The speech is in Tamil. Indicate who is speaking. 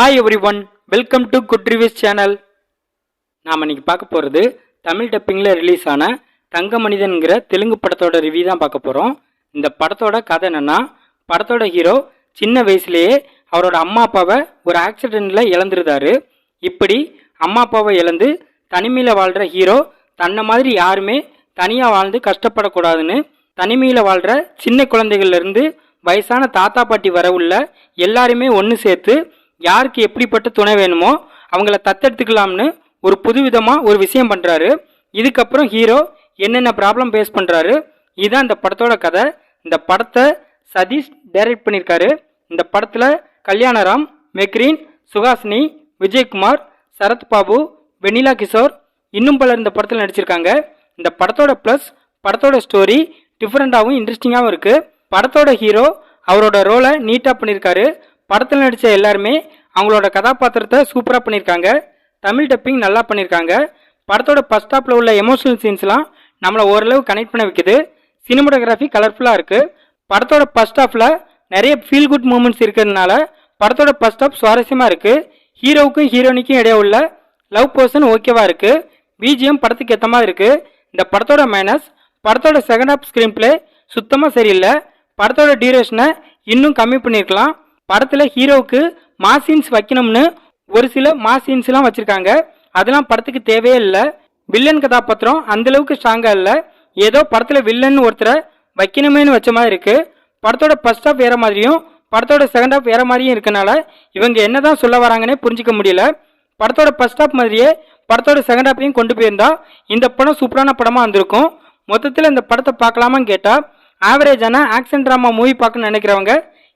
Speaker 1: Hi everyone welcome to good reviews channel நாம் இன்னைக்கு பார்க்க போகிறது தமிழ் டப்பிங்கில் ரிலீஸ் ஆன தங்க மனிதன்கிற தெலுங்கு படத்தோட ரிவ்யூ தான் பார்க்க போகிறோம் இந்த படத்தோட கதை என்னென்னா படத்தோட ஹீரோ சின்ன வயசுலேயே அவரோட அம்மா அப்பாவை ஒரு ஆக்சிடெண்ட்டில் இழந்துருந்தாரு. இப்படி அம்மா அப்பாவை இழந்து தனிமையில் வாழ்கிற ஹீரோ தன்னை மாதிரி யாருமே தனியாக வாழ்ந்து கஷ்டப்படக்கூடாதுன்னு தனிமையில் வாழ்கிற சின்ன குழந்தைகள்லேருந்து வயசான தாத்தா பாட்டி வர உள்ள எல்லாருமே ஒன்று சேர்த்து யாருக்கு எப்படிப்பட்ட துணை வேணுமோ அவங்கள தத்தெடுத்துக்கலாம்னு ஒரு புதுவிதமாக ஒரு விஷயம் பண்ணுறாரு இதுக்கப்புறம் ஹீரோ என்னென்ன ப்ராப்ளம் ஃபேஸ் பண்ணுறாரு இதுதான் இந்த படத்தோட கதை. இந்த படத்தை சதீஷ் டைரக்ட் பண்ணியிருக்காரு இந்த படத்தில் கல்யாணராம் மெக்ரீன் சுஹாசினி விஜயகுமார் சரத்பாபு வெண்ணிலா கிஷோர் இன்னும் பலர் இந்த படத்தில் நடிச்சிருக்காங்க. இந்த படத்தோட ப்ளஸ் படத்தோட ஸ்டோரி டிஃப்ரெண்ட்டாகவும் இன்ட்ரெஸ்டிங்காகவும் இருக்குது படத்தோட ஹீரோ அவரோட ரோலை நீட்டாக பண்ணியிருக்காரு படத்தில் நடித்த எல்லாருமே அவங்களோட கதாபாத்திரத்தை சூப்பராக பண்ணியிருக்காங்க தமிழ் டப்பிங் நல்லா பண்ணியிருக்காங்க படத்தோட ஃபஸ்ட் ஹாப்பில் உள்ள எமோஷனல் சீன்ஸ்லாம் நம்மளை ஓரளவு கனெக்ட் பண்ண வைக்குது. சினிமோட்டோகிராஃபி கலர்ஃபுல்லாக இருக்குது படத்தோட ஃபஸ்ட் ஹாஃபில் நிறைய ஃபீல் குட் மூமெண்ட்ஸ் இருக்கிறதுனால படத்தோட ஃபஸ்ட் ஹாஃப் சுவாரஸ்யமாக இருக்குது ஹீரோவுக்கும் ஹீரோனிக்கும் இடையே உள்ள லவ் போர்ஷன் ஓகேவாக இருக்குது பிஜிஎம் படத்துக்கு ஏற்ற மாதிரி இருக்குது இந்த படத்தோட மைனஸ் படத்தோட செகண்ட் ஹாஃப் ஸ்க்ரீன் பிளே சுத்தமாக சரியில்லை. படத்தோட டியூரேஷனை இன்னும் கம்மி பண்ணியிருக்கலாம் படத்தில் ஹீரோவுக்கு மாசின்ஸ் சீன்ஸ் வைக்கணும்னு ஒரு சில மாசின்ஸ்லாம் சீன்ஸ்லாம் வச்சுருக்காங்க. அதெல்லாம் படத்துக்கு தேவையே இல்லை. வில்லன் கதாபாத்திரம் அந்தளவுக்கு ஸ்ட்ராங்காக இல்லை. ஏதோ படத்தில் வில்லன் ஒருத்தரை வைக்கணுமேனு வச்ச மாதிரி இருக்குது படத்தோட ஃபர்ஸ்ட் ஆஃப் வேறு மாதிரியும் படத்தோட செகண்ட் ஆஃப் வேறு மாதிரியும் இருக்கனால இவங்க என்னதான் சொல்ல வராங்கன்னே புரிஞ்சிக்க முடியல. படத்தோட ஃபர்ஸ்ட் ஆஃப் மாதிரியே படத்தோட செகண்ட் ஆஃபையும் கொண்டு போயிருந்தா இந்த படம் சூப்பரான படமாக வந்திருக்கும் மொத்தத்தில் இந்த படத்தை பார்க்கலாமான்னு கேட்டால் ஆவரேஜான ஆக்ஷன் ட்ராமா மூவி பார்க்கணும்னு நினைக்கிறவங்க